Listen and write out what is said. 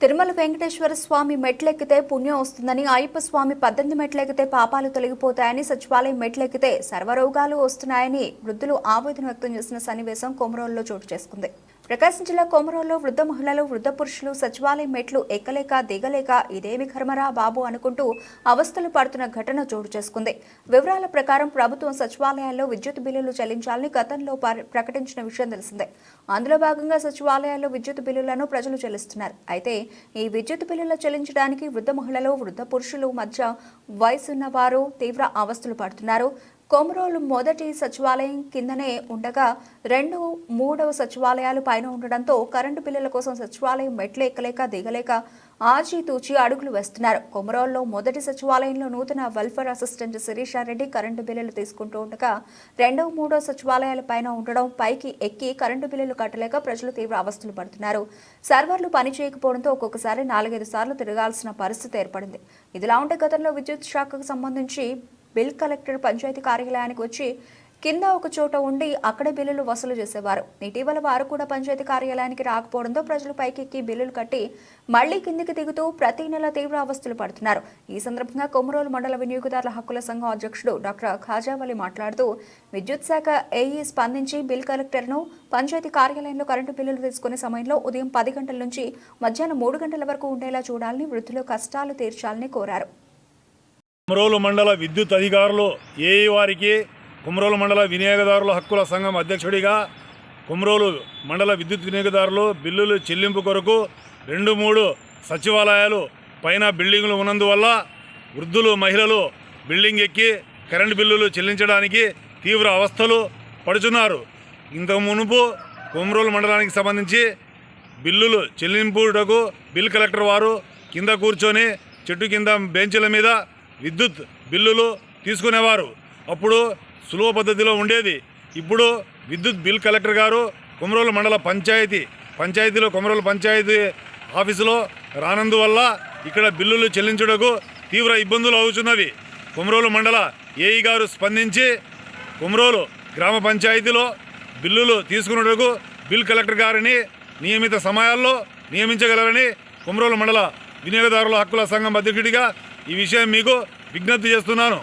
తిరుమల వెంకటేశ్వర స్వామి మెట్లెక్కితే పుణ్యం వస్తుందని అయ్యప్ప స్వామి పద్దెనిమిది మెట్లెక్కితే పాపాలు తొలగిపోతాయని సచివాలయం మెట్లెక్కితే సర్వరోగాలు వస్తున్నాయని వృద్ధులు ఆవేదన వ్యక్తం చేసిన సన్నివేశం కొమరోల్లో చోటు చేసుకుంది. ప్రకాశం జిల్లా కోమరంలో వృద్ధ మహిళలు వృద్ధ పురుషులు సచివాలయం మెట్లు ఎక్కలేక దిగలేక ఇదేమి కర్మరా బాబు అనుకుంటూ అవస్థలు పడుతున్న ఘటన చోటు చేసుకుంది. వివరాల ప్రకారం ప్రభుత్వం సచివాలయాల్లో విద్యుత్ బిల్లులు చెల్లించాలని గతంలో ప్రకటించిన విషయం తెలిసిందే. అందులో భాగంగా సచివాలయాల్లో విద్యుత్ బిల్లులను ప్రజలు చెల్లిస్తున్నారు. అయితే ఈ విద్యుత్ బిల్లులు చెల్లించడానికి వృద్ధ మహిళలు వృద్ధ పురుషులు మధ్య వయసున్న వారు తీవ్ర అవస్థలు పడుతున్నారు. కొమరోలు మొదటి సచివాలయం కిందనే ఉండగా రెండు మూడవ సచివాలయాలు పైన ఉండడంతో కరెంటు బిల్లుల కోసం సచివాలయం మెట్లు ఎక్కలేక దిగలేక ఆచితూచి అడుగులు వేస్తున్నారు. కొమరోల్లో మొదటి సచివాలయంలో నూతన వెల్ఫేర్ అసిస్టెంట్ శిరీషారెడ్డి కరెంటు బిల్లులు తీసుకుంటూ ఉండగా రెండవ మూడో సచివాలయాల పైన ఉండడం పైకి ఎక్కి కరెంటు బిల్లులు కట్టలేక ప్రజలు తీవ్ర అవస్థలు పడుతున్నారు. సర్వర్లు పనిచేయకపోవడంతో ఒక్కొక్కసారి నాలుగైదు సార్లు తిరగాల్సిన పరిస్థితి ఏర్పడింది. ఇదిలా ఉంటే గతంలో విద్యుత్ శాఖకు సంబంధించి బిల్ కలెక్టర్ పంచాయతీ కార్యాలయానికి వచ్చి కింద ఒక చోట ఉండి అక్కడే బిల్లులు వసూలు చేసేవారు. ఇటీవల వారు కూడా పంచాయతీ కార్యాలయానికి రాకపోవడంతో ప్రజలు పైకెక్కి బిల్లులు కట్టి మళ్ళీ కిందికి దిగుతూ ప్రతి నెల తీవ్ర అవస్థలు పడుతున్నారు. ఈ సందర్భంగా కొమరోలు మండల వినియోగదారుల హక్కుల సంఘం అధ్యక్షుడు డాక్టర్ ఖాజావలి మాట్లాడుతూ విద్యుత్ శాఖ ఏఈ స్పందించి బిల్ కలెక్టర్ను పంచాయతీ కార్యాలయంలో కరెంటు బిల్లులు తీసుకునే సమయంలో ఉదయం పది గంటల నుంచి మధ్యాహ్నం మూడు గంటల వరకు ఉండేలా చూడాలని వృద్ధులు కష్టాలు తీర్చాలని కోరారు. కుమ్రోలు మండల విద్యుత్ అధికారులు ఏఈ వారికి కుమ్రోలు మండల వినియోగదారుల హక్కుల సంఘం అధ్యక్షుడిగా కుమ్రోలు మండల విద్యుత్ వినియోగదారులు బిల్లులు చెల్లింపు కొరకు రెండు మూడు సచివాలయాలు పైన బిల్డింగులు ఉన్నందువల్ల వృద్ధులు మహిళలు బిల్డింగ్ ఎక్కి కరెంటు బిల్లులు చెల్లించడానికి తీవ్ర అవస్థలు పడుచున్నారు. ఇంతకు మునుపు కుమ్రోలు మండలానికి సంబంధించి బిల్లులు చెల్లింపుటకు బిల్ కలెక్టర్ వారు కింద కూర్చొని చెట్టు కింద బెంచ్ల మీద విద్యుత్ బిల్లులు తీసుకునేవారు. అప్పుడు సులువ పద్ధతిలో ఉండేది. ఇప్పుడు విద్యుత్ బిల్ కలెక్టర్ గారు కుమరోలు మండల పంచాయతీ పంచాయతీలో కుమరోలు పంచాయతీ ఆఫీసులో రానందువల్ల ఇక్కడ బిల్లులు చెల్లించుటకు తీవ్ర ఇబ్బందులు అవుతున్నవి కుమరోలు మండల ఏఈ గారు స్పందించి కుమరోలు గ్రామ పంచాయతీలో బిల్లులు తీసుకున్నటకు బిల్ కలెక్టర్ గారిని నియమిత సమయాల్లో నియమించగలరని కుమరోలు మండల వినియోగదారుల హక్కుల సంఘం అధ్యక్షుడిగా ఈ విషయం మీకు విజ్ఞప్తి చేస్తున్నాను.